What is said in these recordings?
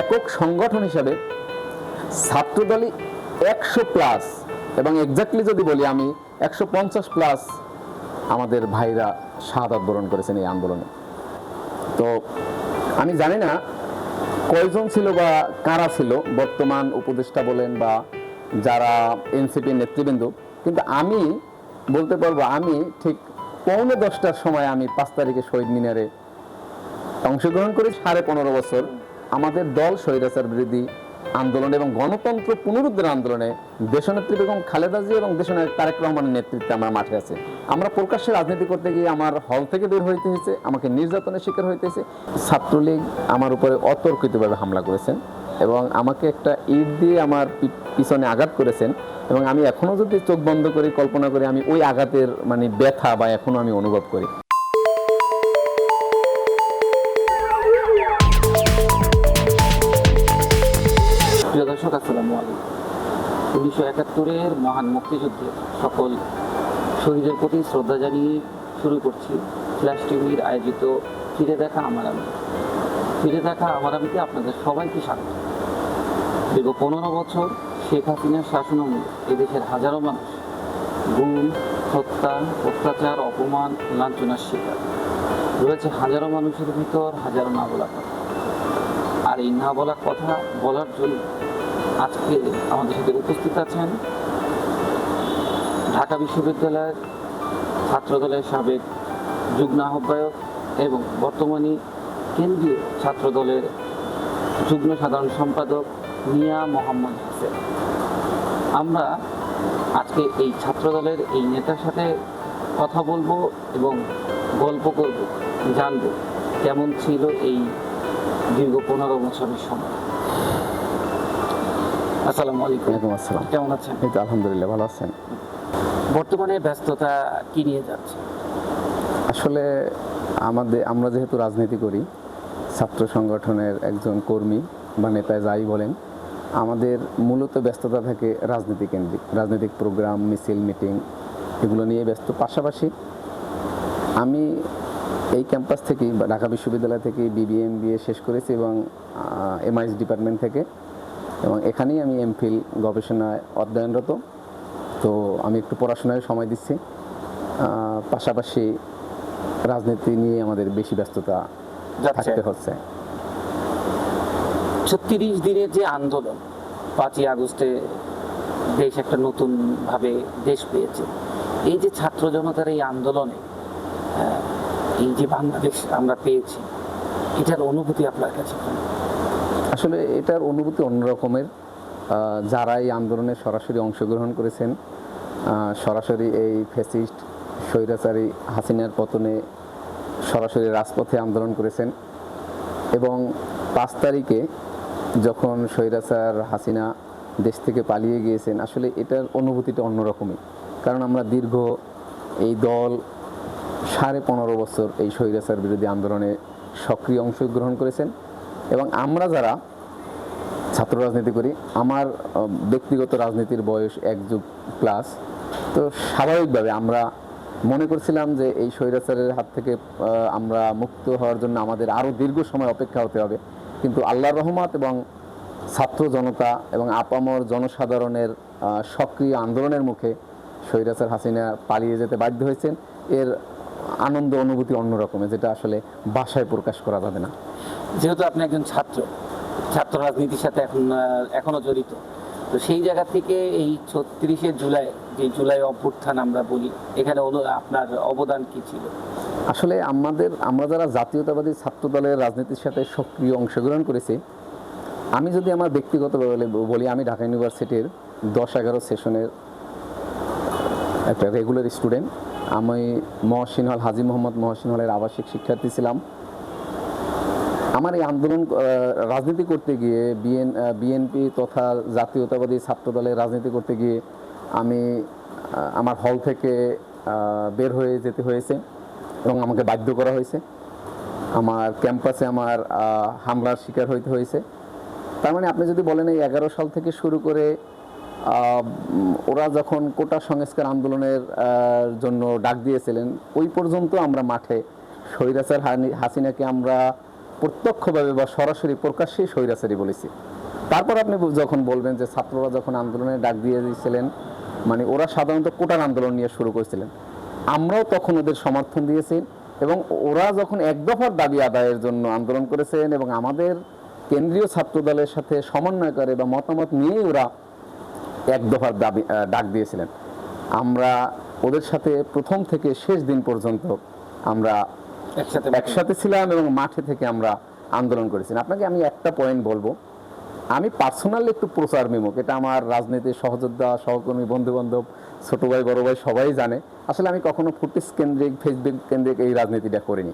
একক সংগঠন হিসাবে ছাত্রদলই একশো প্লাস এবং এক্স্যাক্টলি যদি বলি আমি, একশো পঞ্চাশ প্লাস আমাদের ভাইরা শাহাদাত বরণ করেছেন এই আন্দোলনে। তো আমি জানি না কয়জন ছিল বা কারা ছিল, বর্তমান উপদেষ্টা বলেন বা যারা এনসিপি নেতৃবৃন্দ, কিন্তু আমি বলতে পারব আমি ঠিক পৌনে দশটার সময় আমি পাঁচ তারিখে শহীদ মিনারে অংশগ্রহণ করি, সাড়ে পনেরো বছর আমাদের দল স্বৈরাচার বিরোধী আন্দোলন এবং গণতন্ত্র পুনরুদ্ধার আন্দোলনে দেশনেত্রী বেগম খালেদা জিয়া এবং দেশনায়ক তারেক রহমানের নেতৃত্বে আমরা মাঠে আছে। আমরা প্রকাশ্যে রাজনীতি করতে গিয়ে আমার হল থেকে বের হইতে হয়েছে আমাকে নির্যাতনের শিকার হইতে হয়েছে ছাত্রলীগ আমার উপরে অতর্কিতভাবে হামলা করেছেন এবং আমাকে একটা ইট দিয়ে আমার পিছনে আঘাত করেছেন এবং আমি এখনও যদি চোখ বন্ধ করি কল্পনা করি, আমি ওই আঘাতের মানে ব্যথা বা এখনও আমি অনুভব করি। দর্শক আসসালামু উনিশশো একাত্তরের মহান মুক্তিযুদ্ধে সকল শহীদের প্রতি শ্রদ্ধা জানিয়ে শুরু করছি ফ্ল্যাশ টিভির আয়োজিত ফিরে দেখা আমার আমি ফিরে দেখা আমার আমিতে আপনাদের সবাইকে স্বাগত। দীর্ঘ পনেরো বছর শেখ হাসিনার শাসনামলে এদেশের হাজারো মানুষ গুম, হত্যা, অত্যাচার, অপমান, লাঞ্ছনার শিকার। রয়েছে হাজারো মানুষের ভিতর হাজারো না বলা কথা আর এই না বলা কথা বলার জন্য আজকে আমাদের সাথে উপস্থিত আছেন ঢাকা বিশ্ববিদ্যালয়ের ছাত্রদলের সাবেক যুগ্ম আহ্বায়ক এবং বর্তমানে কেন্দ্রীয় ছাত্রদলের যুগ্ম সাধারণ সম্পাদক মিয়া মোহাম্মদ হোসেন। আমরা আজকে এই ছাত্রদলের এই নেতার সাথে কথা বলব এবং গল্প করব, জানব কেমন ছিল এই দীর্ঘ পনেরো বছরের সময়। আসসালামু আলাইকুম। ওয়ালাইকুম আসসালাম। কেমন আছেন? এই তো আলহামদুলিল্লাহ ভালো আছেন। বর্তমানে ব্যস্ততা কি নিয়ে যাচ্ছে? আসলে আমাদের আমরা যেহেতু রাজনীতি করি ছাত্র সংগঠনের একজন কর্মী বা নেতা যাই বলেন আমাদের মূলত ব্যস্ততা থাকে রাজনীতি কেন্দ্রিক রাজনৈতিক প্রোগ্রাম মিছিল মিটিং এগুলো নিয়ে ব্যস্ত। পাশাপাশি আমি এই ক্যাম্পাস থেকেই বা ঢাকা বিশ্ববিদ্যালয় থেকে বিবিএম বিএ শেষ করেছি এবং এমআইএস ডিপার্টমেন্ট থেকে এবং এখানেই আমি এমফিল গবেষণায় অধ্যয়নরত। তো আমি একটু পড়াশোনায় সময় দিচ্ছি। পাশাপাশি রাজনীতি নিয়ে আমাদের বেশি ব্যস্ততা থাকতে হচ্ছে। ছত্রিশ দিনের যে আন্দোলন পাঁচই আগস্টে দেশ একটা নতুন ভাবে দেশ পেয়েছে। এই যে ছাত্র জনতার এই আন্দোলনে এই যে বাংলাদেশ আমরা পেয়েছি এটার অনুভূতি আপনার কাছে? আসলে এটার অনুভূতি অন্যরকমের যারা এই আন্দোলনে সরাসরি অংশগ্রহণ করেছেন সরাসরি এই ফেসিস্ট স্বৈরাচারী হাসিনার পতনে সরাসরি রাজপথে আন্দোলন করেছেন এবং পাঁচ তারিখে যখন স্বৈরাচার হাসিনা দেশ থেকে পালিয়ে গিয়েছেন, আসলে এটার অনুভূতিটা অন্যরকমই কারণ আমরা দীর্ঘ এই দল সাড়ে পনেরো বছর এই স্বৈরাচার বিরোধী আন্দোলনে সক্রিয় অংশগ্রহণ করেছেন। এবং আমরা যারা ছাত্র রাজনীতি করি, আমার ব্যক্তিগত রাজনীতির বয়স এক যুগ প্লাস তো স্বাভাবিকভাবে আমরা মনে করছিলাম যে এই স্বৈরাচারের হাত থেকে আমরা মুক্ত হওয়ার জন্য আমাদের আরও দীর্ঘ সময় অপেক্ষা হতে হবে। কিন্তু আল্লাহর রহমত এবং ছাত্র জনতা এবং আপামর জনসাধারণের সক্রিয় আন্দোলনের মুখে স্বৈরাচার হাসিনা পালিয়ে যেতে বাধ্য হয়েছেন। এর আনন্দ অনুভূতি অন্যরকমের যেটা আসলে ভাষায় প্রকাশ করা যাবে না। যেহেতু আপনি একজন ছাত্র ছাত্র রাজনীতির সাথে এখন আহ, এখনও জড়িত তো সেই জায়গা থেকে এই ছত্রিশে জুলাই যে জুলাই অভ্যুত্থান আমরা বলি এখানে অনু- আপনার অবদান কি ছিল? আসলে আমাদের আমরা যারা জাতীয়তাবাদী ছাত্র দলের রাজনীতির সাথে সক্রিয় অংশগ্রহণ করেছি আমি যদি আমার ব্যক্তিগতভাবে বলি আমি ঢাকা ইউনিভার্সিটির দশ এগারো সেশনের একটা রেগুলার স্টুডেন্ট আমি মহসিন হল হাজি মোহাম্মদ মহসিন হলের আবাসিক শিক্ষার্থী ছিলাম। আমার এই আন্দোলন রাজনীতি করতে গিয়ে, বিএন বিএনপি তথা জাতীয়তাবাদী ছাত্র দলের রাজনীতি করতে গিয়ে আমি আমার হল থেকে বের হয়ে যেতে হয়েছে এবং আমাকে বাধ্য করা হয়েছে। আমার ক্যাম্পাসে আমার হামলার শিকার হইতে হয়েছে। তার মানে আপনি যদি বলেন এই এগারো সাল থেকে শুরু করে ওরা যখন কোটা সংস্কার আন্দোলনের জন্য ডাক দিয়েছিলেন, ওই পর্যন্ত আমরা মাঠে স্বৈরাচার হাসিনাকে আমরা প্রত্যক্ষভাবে বা সরাসরি প্রকাশ্যেই স্বৈরাচারী বলেছি। তারপর আপনি যখন বলবেন যে ছাত্ররা যখন আন্দোলনে ডাক দিয়ে দিয়েছিলেন মানে ওরা সাধারণত কোটার আন্দোলন নিয়ে শুরু করেছিলেন। আমরাও তখন ওদের সমর্থন দিয়েছি এবং ওরা যখন এক দফার দাবি আদায়ের জন্য আন্দোলন করেছেন এবং আমাদের কেন্দ্রীয় ছাত্র দলের সাথে সমন্বয় করে বা মতামত নিয়েই ওরা এক দফার দাবি ডাক দিয়েছিলেন। আমরা ওদের সাথে প্রথম থেকে শেষ দিন পর্যন্ত আমরা একসাথে একসাথে ছিলাম এবং মাঠে থেকে আমরা আন্দোলন করেছিলাম আপনাকে আমি একটা পয়েন্ট বলব। আমি পার্সোনালি একটু প্রচার বিমুখ। এটা আমার রাজনীতির সহযোদ্ধা সহকর্মী বন্ধু বান্ধব ছোট ভাই বড় ভাই সবাই জানে। আসলে আমি কখনো ফুটিস কেন্দ্রিক ফেসবুক কেন্দ্রিক এই রাজনীতিটা করিনি।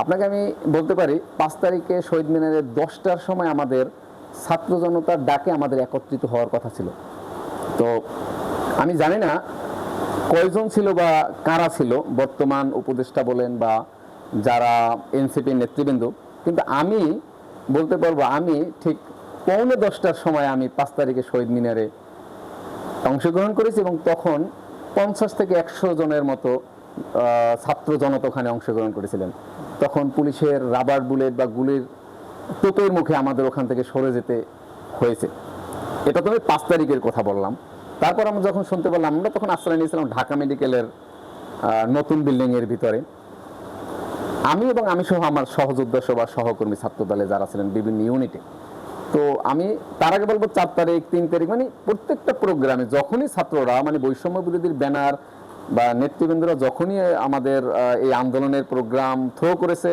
আপনাকে আমি বলতে পারি পাঁচ তারিখে শহীদ মিনারের দশটার সময় আমাদের ছাত্র জনতার ডাকে আমাদের একত্রিত হওয়ার কথা ছিল। তো আমি জানি না কয়জন ছিল বা কারা ছিল, বর্তমান উপদেষ্টা বলেন বা যারা এনসিপির নেতৃবৃন্দ, কিন্তু আমি বলতে পারব আমি ঠিক পৌনে দশটার সময় আমি পাঁচ তারিখে শহীদ মিনারে অংশগ্রহণ করেছি এবং তখন পঞ্চাশ থেকে একশো জনের মতো ছাত্র জনতা ওখানে অংশগ্রহণ করেছিলেন। তখন পুলিশের রাবার বুলেট বা গুলির তোপের মুখে আমাদের ওখান থেকে সরে যেতে হয়েছে। এটা তো আমি পাঁচ তারিখের কথা বললাম। তারপর আমরা যখন শুনতে পারলাম আমরা তখন আশ্রয় নিয়েছিলাম ঢাকা মেডিকেলের নতুন বিল্ডিং এর ভিতরে। আমি এবং আমি সহ আমার সহযোদ্ধা সবার সহকর্মী ছাত্র দলে যারা ছিলেন বিভিন্ন ইউনিটে তো আমি তার আগে বলব, চার তারিখ, তিন তারিখ মানে প্রত্যেকটা প্রোগ্রামে যখনই ছাত্ররা মানে বৈষম্য বিরোধীর ব্যানার বা নেতৃবৃন্দরা যখনই আমাদের এই আন্দোলনের প্রোগ্রাম থ্রো করেছে,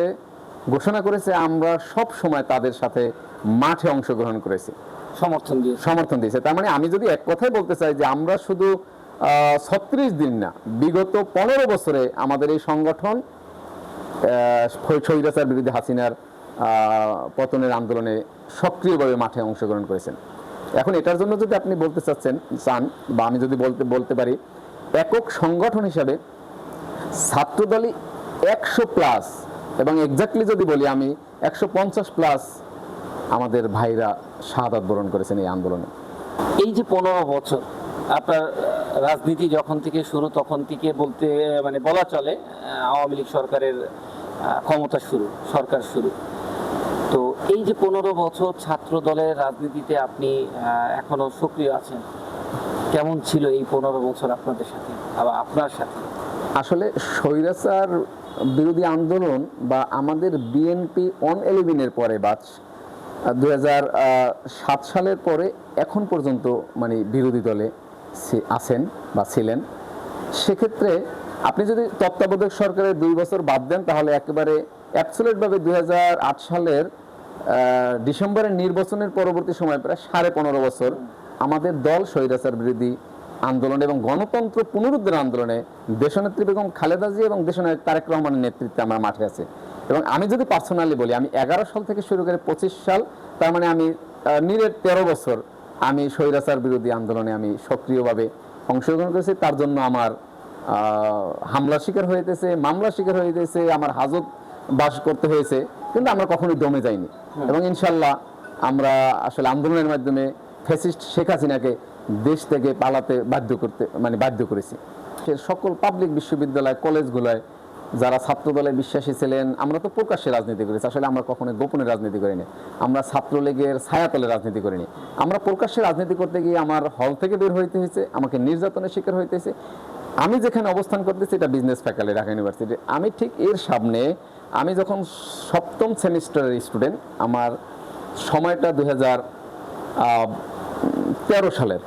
ঘোষণা করেছে, আমরা সব সময় তাদের সাথে মাঠে অংশগ্রহণ করেছি। সমর্থন দিয়ে, সমর্থন দিয়েছে। তার মানে আমি যদি এক কথাই বলতে চাই যে আমরা শুধু ছত্রিশ দিন না, বিগত পনেরো বছরে আমাদের এই সংগঠন স্বৈরাচার বিরুদ্ধে হাসিনার পতনের আন্দোলনে সক্রিয়ভাবে মাঠে অংশগ্রহণ করেছেন। এখন এটার জন্য যদি আপনি বলতে চাচ্ছেন, চান, বা আমি যদি বলতে বলতে পারি, একক সংগঠন হিসাবে ছাত্রদলই একশো প্লাস, এবং এক্স্যাক্টলি যদি বলি আমি, একশো পঞ্চাশ প্লাস আমাদের ভাইরা শাহাদাত বরণ করেছেন এই আন্দোলনে। এই যে পনেরো বছর আপনার রাজনীতি যখন থেকে শুরু তখন থেকে বলতে মানে বলা চলে আওয়ামী লীগ সরকারের ক্ষমতা শুরু সরকার শুরু। তো এই যে পনেরো বছর ছাত্র দলের রাজনীতিতে আপনি এখনও সক্রিয় আছেন কেমন ছিল এই পনেরো বছর আপনাদের সাথে আবার আপনার সাথে? আসলে স্বৈরাচার বিরোধী আন্দোলন বা আমাদের বিএনপি অন এলিভেনের পরে বা দুই সাত সালের পরে এখন পর্যন্ত মানে বিরোধী দলে আছেন বা ছিলেন। সেক্ষেত্রে আপনি যদি তত্ত্বাবধায়ক সরকারের দুই বছর বাদ দেন, তাহলে একেবারে অ্যাবসোলেটভাবে দুই হাজার আট সালের ডিসেম্বরের নির্বাচনের পরবর্তী সময় প্রায় সাড়ে পনেরো বছর আমাদের দল স্বৈরাচার বিরোধী আন্দোলন এবং গণতন্ত্র পুনরুদ্ধার আন্দোলনে দেশনেত্রী বেগম খালেদা জিয়া এবং দেশনায়ক তারেক রহমানের নেতৃত্বে আমরা মাঠে আছি। এবং আমি যদি পার্সোনালি বলি আমি এগারো সাল থেকে শুরু করে পঁচিশ সাল তার মানে আমি নিরেট তেরো বছর আমি স্বৈরাচার বিরোধী আন্দোলনে আমি সক্রিয়ভাবে অংশগ্রহণ করেছি। তার জন্য আমার আহ, হামলার শিকার হয়েছে মামলার শিকার হয়েছে আমার হাজত বাস করতে হয়েছে কিন্তু আমরা কখনোই দমে যাইনি। এবং ইনশাল্লাহ আমরা আসলে আন্দোলনের মাধ্যমে ফ্যাসিস্ট শেখ হাসিনাকে দেশ থেকে পালাতে বাধ্য করতে মানে বাধ্য করেছি। সকল পাবলিক বিশ্ববিদ্যালয় কলেজগুলোয় যারা ছাত্র দলে বিশ্বাসী ছিলেন, আমরা তো প্রকাশ্যে রাজনীতি করেছি। আসলে আমরা কখনো গোপনে রাজনীতি করিনি। আমরা ছাত্রলীগের ছায়াতলে রাজনীতি করিনি। আমরা প্রকাশ্যে রাজনীতি করতে গিয়ে আমার হল থেকে বের হইতে হয়েছে আমাকে নির্যাতনের শিকার হইতেছে আমি যেখানে অবস্থান করতেছি, এটা বিজনেস ফ্যাকাল্টি, ঢাকা ইউনিভার্সিটি। আমি ঠিক এর সামনে, আমি যখন সপ্তম সেমিস্টারের স্টুডেন্ট, আমার সময়টা দু হাজার তেরো সালের।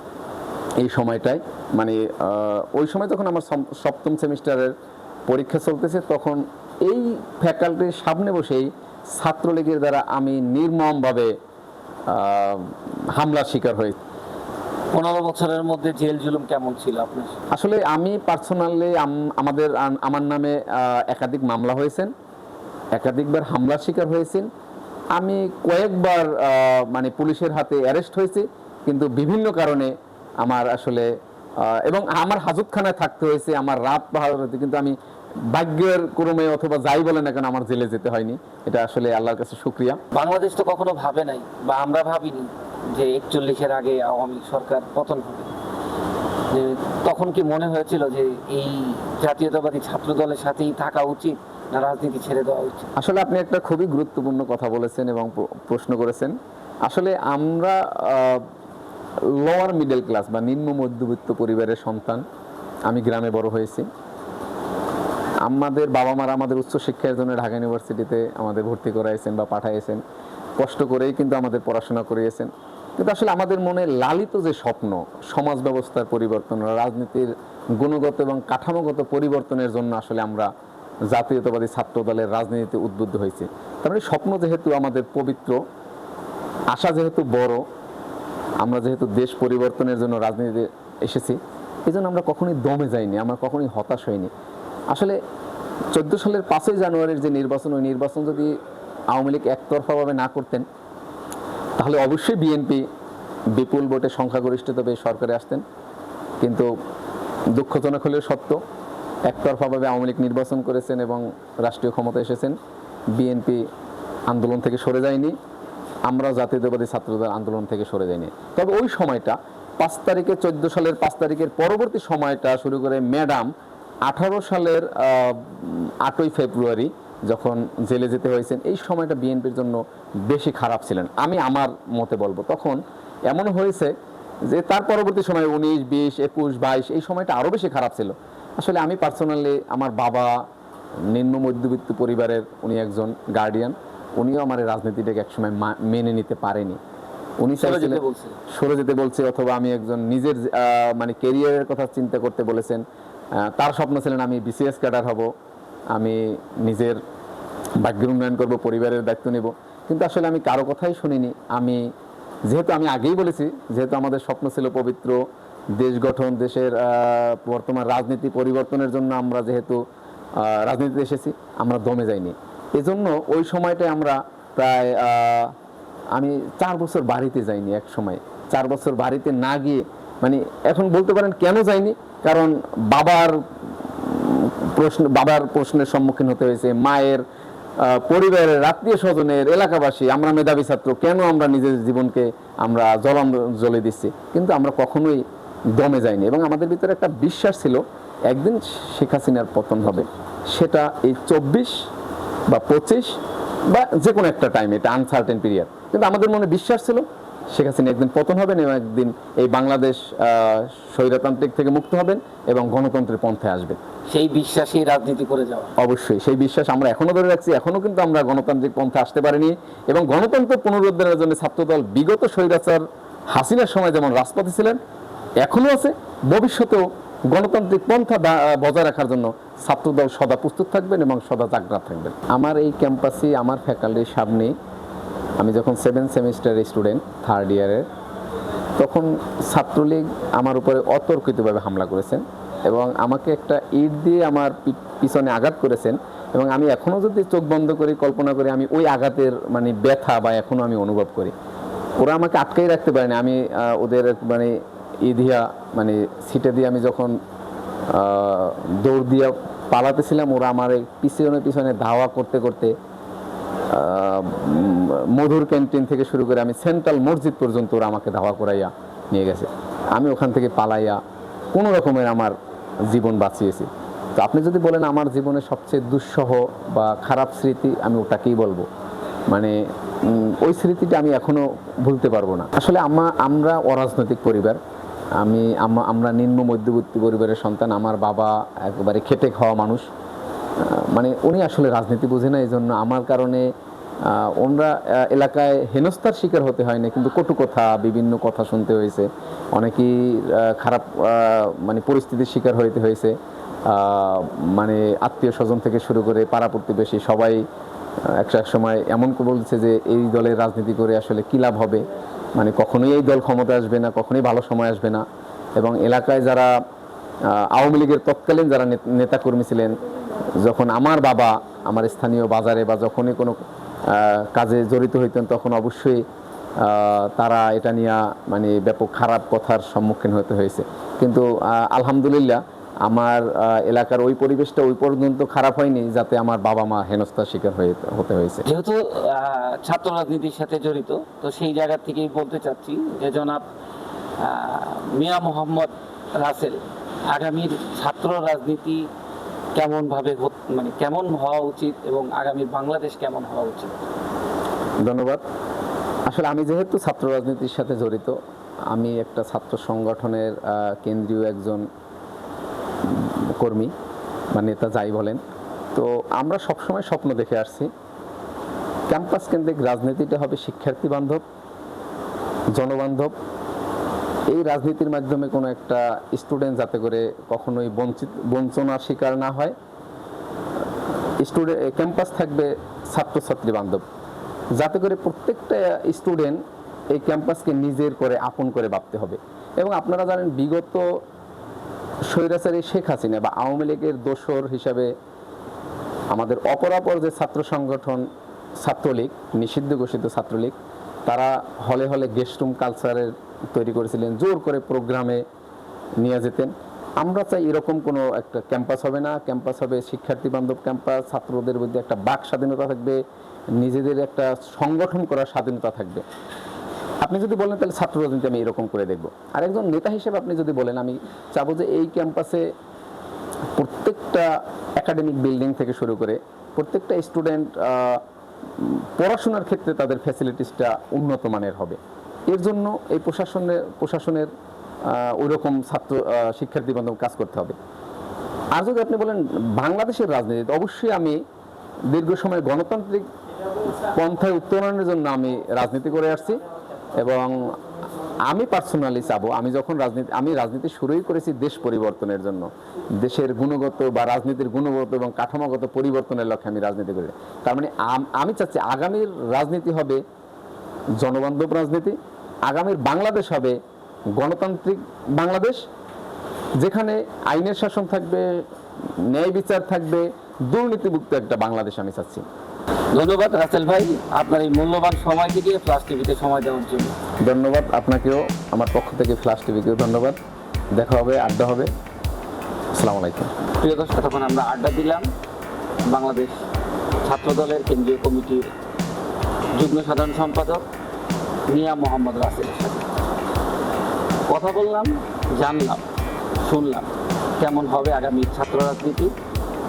এই সময়টায় মানে ওই সময় যখন আমার সপ্তম সেমিস্টারের পরীক্ষা চলতেছে তখন এই ফ্যাকাল্টির সামনে বসেই ছাত্রলীগের দ্বারা আমি নির্মমভাবে হামলার শিকার হই। পনেরো বছরের মধ্যে জেল জুলুম কেমন ছিল আপনার? আসলে আমি পার্সোনালি আমাদের আমার নামে একাধিক মামলা হয়েছেন একাধিকবার হামলার শিকার হয়েছেন। আমি কয়েকবার মানে পুলিশের হাতে অ্যারেস্ট হয়েছি কিন্তু বিভিন্ন কারণে আমার আসলে এবং আমার হাজতখানায় থাকতে হয়েছে আমার রাত পাহাড় কিন্তু আমি ভাগ্যের ক্রমে অথবা যাই বলে না কেন আমার জেলে যেতে হয়নি। এটা আসলে আল্লাহর কাছে শুক্রিয়া। বাংলাদেশ তো কখনো ভাবে নাই বা আমরা ভাবিনি যে একচল্লিশের আগে আওয়ামী সরকার পতন হবে। যে তখন কি মনে হয়েছিল যে এই জাতীয়তাবাদী ছাত্র দলের সাথেই থাকা উচিত না রাজনীতি ছেড়ে দেওয়া উচিত? আসলে আপনি একটা খুবই গুরুত্বপূর্ণ কথা বলেছেন এবং প্রশ্ন করেছেন। আসলে আমরা লোয়ার মিডল ক্লাস বা নিম্ন মধ্যবিত্ত পরিবারের সন্তান। আমি গ্রামে বড় হয়েছি। আমাদের বাবা মারা আমাদের উচ্চশিক্ষার জন্য ঢাকা ইউনিভার্সিটিতে আমাদের ভর্তি করাইছেন বা পাঠাইছেন। কষ্ট করেই কিন্তু আমাদের পড়াশোনা করিয়েছেন। কিন্তু আসলে আমাদের মনে লালিত যে স্বপ্ন, সমাজ ব্যবস্থার পরিবর্তন রাজনীতির গুণগত এবং কাঠামোগত পরিবর্তনের জন্য আসলে আমরা জাতীয়তাবাদী ছাত্র দলের রাজনীতিতে উদ্বুদ্ধ হয়েছি। তার মানে স্বপ্ন যেহেতু আমাদের পবিত্র, আশা যেহেতু বড়, আমরা যেহেতু দেশ পরিবর্তনের জন্য রাজনীতিতে এসেছি এই আমরা কখনোই দমে যাইনি, আমরা কখনোই হতাশ হইনি। আসলে চোদ্দ সালের পাঁচই জানুয়ারির যে নির্বাচন, ওই নির্বাচন যদি আওয়ামী লীগ একতরফাভাবে না করতেন, তাহলে অবশ্যই বিএনপি বিপুল ভোটে সংখ্যাগরিষ্ঠতা পেয়ে সরকারে আসতেন। কিন্তু দুঃখজনক হলেও সত্য, একতরফাভাবে আওয়ামী লীগ নির্বাচন করেছেন এবং রাষ্ট্রীয় ক্ষমতা এসেছেন। বিএনপি আন্দোলন থেকে সরে যায়নি আমরাও জাতীয়তাবাদী ছাত্রদের আন্দোলন থেকে সরে যায়নি। তবে ওই সময়টা, পাঁচ তারিখে, চোদ্দ সালের পাঁচ তারিখের পরবর্তী সময়টা শুরু করে ম্যাডাম আঠারো সালের আটই ফেব্রুয়ারি যখন জেলে যেতে হয়েছেন এই সময়টা বিএনপির জন্য বেশি খারাপ ছিলেন। আমি আমার মতে বলব তখন এমন হয়েছে যে তার পরবর্তী সময় উনিশ বিশ একুশ বাইশ এই সময়টা আরও বেশি খারাপ ছিল। আসলে আমি পার্সোনালি আমার বাবা নিম্ন মধ্যবিত্ত পরিবারের উনি একজন গার্ডিয়ান উনিও আমার রাজনীতিটাকে একসময় মেনে নিতে পারেনি। উনি চাইছিলেন সরে যেতে বলছে অথবা আমি একজন নিজের আহ, মানে কেরিয়ারের কথা চিন্তা করতে বলেছেন। তার স্বপ্ন ছিলেন আমি বিসিএস ক্যাডার হব, আমি নিজের ভাগ্যের উন্নয়ন করব, পরিবারের দায়িত্ব নেব। কিন্তু আসলে আমি কারও কথাই শুনিনি। আমি, যেহেতু আমি আগেই বলেছি, যেহেতু আমাদের স্বপ্ন ছিল পবিত্র দেশ গঠন, দেশের বর্তমান রাজনীতি পরিবর্তনের জন্য আমরা যেহেতু রাজনীতিতে এসেছি, আমরা দমে যাইনি। এজন্য ওই সময়টায় আমরা প্রায় আমি চার বছর বাড়িতে যাইনি এক সময়। চার বছর বাড়িতে না গিয়ে মানে এখন বলতে পারেন কেন যাইনি? কারণ বাবার প্রশ্ন বাবার প্রশ্নের সম্মুখীন হতে হয়েছে, মায়ের পরিবারের, আত্মীয় স্বজনের, এলাকাবাসী, আমরা মেধাবী ছাত্র, কেন আমরা নিজের জীবনকে আমরা জলাঞ্জলি দিচ্ছি? কিন্তু আমরা কখনোই দমে যাইনি এবং আমাদের ভিতরে একটা বিশ্বাস ছিল, একদিন শেখ হাসিনার পতন হবে। সেটা এই চব্বিশ বা পঁচিশ বা যে কোনো একটা টাইম এটা আনসার্টেন পিরিয়ড কিন্তু আমাদের মনে বিশ্বাস ছিল শেখ হাসিনা একদিন পতন হবেন এবং একদিন এই বাংলাদেশ স্বৈরতান্ত্রিক থেকে মুক্ত হবেন এবং গণতন্ত্রের পন্থে আসবেন। সেই বিশ্বাসেই রাজনীতি করে যাওয়া। অবশ্যই সেই বিশ্বাস আমরা এখনও ধরে রাখছি এখনও কিন্তু আমরা গণতান্ত্রিক পন্থে আসতে পারিনি এবং গণতন্ত্র পুনরুদ্ধারের জন্য ছাত্রদল বিগত স্বৈরাচার হাসিনার সময় যেমন রাজপথে ছিলেন এখনও আছে। ভবিষ্যতেও গণতান্ত্রিক পন্থা বজায় রাখার জন্য ছাত্রদল সদা প্রস্তুত থাকবেন এবং সদা জাগ্রত থাকবেন। আমার এই ক্যাম্পাসে আমার ফ্যাকাল্টির সামনে আমি যখন সেভেন সেমিস্টার স্টুডেন্ট থার্ড ইয়ারের তখন ছাত্রলীগ আমার উপরে অতর্কিতভাবে হামলা করেছেন এবং আমাকে একটা ইট দিয়ে আমার পিছনে আঘাত করেছেন এবং আমি এখনও যদি চোখ বন্ধ করি, কল্পনা করি, আমি ওই আঘাতের মানে ব্যথা বা এখনও আমি অনুভব করি। ওরা আমাকে আটকাই রাখতে পারেনি আমি ওদের মানে ইধিয়া মানে সিটে দিয়ে আমি যখন দৌড় দিয়ে পালাতেছিলাম, ওরা আমার পিছনে পিছনে ধাওয়া করতে করতে মধুর ক্যান্টিন থেকে শুরু করে আমি সেন্ট্রাল মসজিদ পর্যন্ত ওরা আমাকে ধাওয়া করাইয়া নিয়ে গেছে। আমি ওখান থেকে পালাইয়া কোনো রকমের আমার জীবন বাঁচিয়েছি। তো আপনি যদি বলেন আমার জীবনের সবচেয়ে দুঃসহ বা খারাপ স্মৃতি, আমি ওটাকেই বলব। মানে ওই স্মৃতিটা আমি এখনও ভুলতে পারব না। আসলে আমা, আমরা অরাজনৈতিক পরিবার। আমি আমরা নিম্ন মধ্যবর্তী পরিবারের সন্তান। আমার বাবা একবারে খেটে খাওয়া মানুষ। মানে উনি আসলে রাজনীতি বোঝে না এই জন্য আমার কারণে ওনরা এলাকায় হেনস্থার শিকার হতে হয় না কিন্তু কটু কথা, বিভিন্ন কথা শুনতে হয়েছে। অনেকেই খারাপ মানে পরিস্থিতির শিকার হইতে হয়েছে। মানে আত্মীয় স্বজন থেকে শুরু করে পাড়া প্রতিবেশী সবাই একটা এক সময় এমন বলছে যে, এই দলের রাজনীতি করে আসলে কী লাভ হবে? মানে কখনোই এই দল ক্ষমতা আসবে না, কখনোই ভালো সময় আসবে না। এবং এলাকায় যারা আওয়ামী লীগের তৎকালীন যারা নেতাকর্মী ছিলেন যখন আমার বাবা আমার স্থানীয় বাজারে বা যখনই কোনো কাজে জড়িত হইতেন, তখন অবশ্যই তারা এটা নিয়ে মানে ব্যাপক খারাপ কথার সম্মুখীন হতে হয়েছে। কিন্তু আলহামদুলিল্লাহ আমার এলাকার ওই পরিবেশটা ওই পর্যন্ত খারাপ হয়নি যাতে আমার বাবা মা হেনস্থার শিকার হয়ে, হতে হয়েছে। যেহেতু ছাত্র রাজনীতির সাথে জড়িত, তো সেই জায়গা থেকেই বলতে চাচ্ছি যে জনাব মিয়া মোহাম্মদ রাসেল আগামীর ছাত্র রাজনীতি কেমন ভাবে মানে কেমন হওয়া উচিত এবং আগামী বাংলাদেশ কেমন হওয়া উচিত? ধন্যবাদ। আসলে আমি যেহেতু ছাত্র রাজনীতির সাথে জড়িত, আমি একটা ছাত্র সংগঠনের কেন্দ্রীয় একজন কর্মী, বা নেতা যাই বলেন। তো আমরা সবসময় স্বপ্ন দেখে আসছি, ক্যাম্পাস কেন্দ্রিক রাজনীতিটা হবে শিক্ষার্থী বান্ধব, জনবান্ধব এই রাজনীতির মাধ্যমে কোনো একটা স্টুডেন্ট যাতে করে কখনোই বঞ্চিত, বঞ্চনার শিকার না হয়। স্টুডেন্ট ক্যাম্পাস থাকবে ছাত্রছাত্রী বান্ধব। যাতে করে প্রত্যেকটা স্টুডেন্ট এই ক্যাম্পাসকে নিজের করে আপন করে ভাবতে হবে। এবং আপনারা জানেন, বিগত স্বৈরাচারী শেখ হাসিনা বা আওয়ামী লীগের দোসর হিসাবে আমাদের অপরাপর যে ছাত্র সংগঠন ছাত্রলীগ, নিষিদ্ধ ঘোষিত ছাত্রলীগ, তারা হলে হলে গেস্টরুম কালচারের তৈরি করেছিলেন, জোর করে প্রোগ্রামে নিয়ে যেতেন। আমরা চাই এরকম কোনো একটা ক্যাম্পাস হবে না। ক্যাম্পাস হবে শিক্ষার্থী বান্ধব ক্যাম্পাস, ছাত্রদের মধ্যে একটা বাক স্বাধীনতা থাকবে, নিজেদের একটা সংগঠন করার স্বাধীনতা থাকবে। আপনি যদি বলেন, তাহলে ছাত্র রাজনীতি আমি এরকম করে দেখব। আর একজন নেতা হিসেবে আপনি যদি বলেন, আমি চাবো যে এই ক্যাম্পাসে প্রত্যেকটা একাডেমিক বিল্ডিং থেকে শুরু করে প্রত্যেকটা স্টুডেন্ট পড়াশোনার ক্ষেত্রে তাদের ফ্যাসিলিটিসটা উন্নত মানের হবে। এর জন্য এই প্রশাসনের প্রশাসনের ওই রকম ছাত্র শিক্ষার্থী বান্ধব কাজ করতে হবে। আর যদি আপনি বলেন বাংলাদেশের রাজনীতি অবশ্যই আমি দীর্ঘ সময় গণতান্ত্রিক পন্থায় উত্তরণের জন্য আমি রাজনীতি করে আসছি এবং আমি পার্সোনালি চাবো, আমি যখন রাজনীতি, আমি রাজনীতি শুরুই করেছি দেশ পরিবর্তনের জন্য। দেশের গুণগত বা রাজনীতির গুণগত এবং কাঠামোগত পরিবর্তনের লক্ষ্যে আমি রাজনীতি করি। তার মানে আমি চাচ্ছি আগামীর রাজনীতি হবে জনবান্ধব রাজনীতি আগামীর বাংলাদেশ হবে গণতান্ত্রিক বাংলাদেশ যেখানে আইনের শাসন থাকবে ন্যায় বিচার থাকবে দুর্নীতিমুক্ত একটা বাংলাদেশ আমি চাচ্ছি। ধন্যবাদ রাসেল ভাই আপনার এই মূল্যবান সময় থেকে প্লাস টিভিতে সময় দেওয়ার জন্য। ধন্যবাদ আপনাকেও আমার পক্ষ থেকে ফ্লাশ টিভিকেও ধন্যবাদ। দেখা হবে আড্ডা হবে। আসসালামু আলাইকুম। প্রিয় দর্শক তখন আমরা আড্ডা দিলাম বাংলাদেশ ছাত্র দলের কেন্দ্রীয় কমিটির যুগ্ম সাধারণ সম্পাদক। মিয়া মোহাম্মদ রাসেল। কথা বললাম, জানলাম, শুনলাম কেমন হবে আগামী ছাত্র রাজনীতি,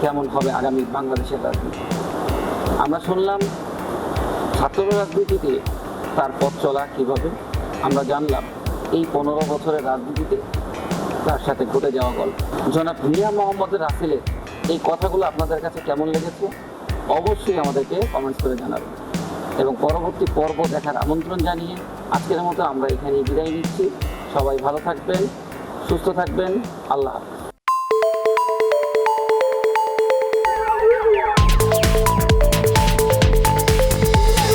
কেমন হবে আগামী বাংলাদেশের রাজনীতি। আমরা শুনলাম ছাত্র রাজনীতিতে তার পথ চলা কীভাবে, আমরা জানলাম এই পনেরো বছরের রাজনীতিতে তার সাথে ঘটে যাওয়া গল্প। জনাব মিয়া মোহাম্মদ রাসেলের এই কথাগুলো আপনাদের কাছে কেমন লেগেছে? অবশ্যই আমাদেরকে কমেন্টস করে জানাবেন। এবং পরবর্তী পর্ব দেখার আমন্ত্রণ জানিয়ে আজকের মতো আমরা এখানে বিদায় নিচ্ছি। সবাই ভালো থাকবেন, সুস্থ থাকবেন। আল্লাহ হাফেজ।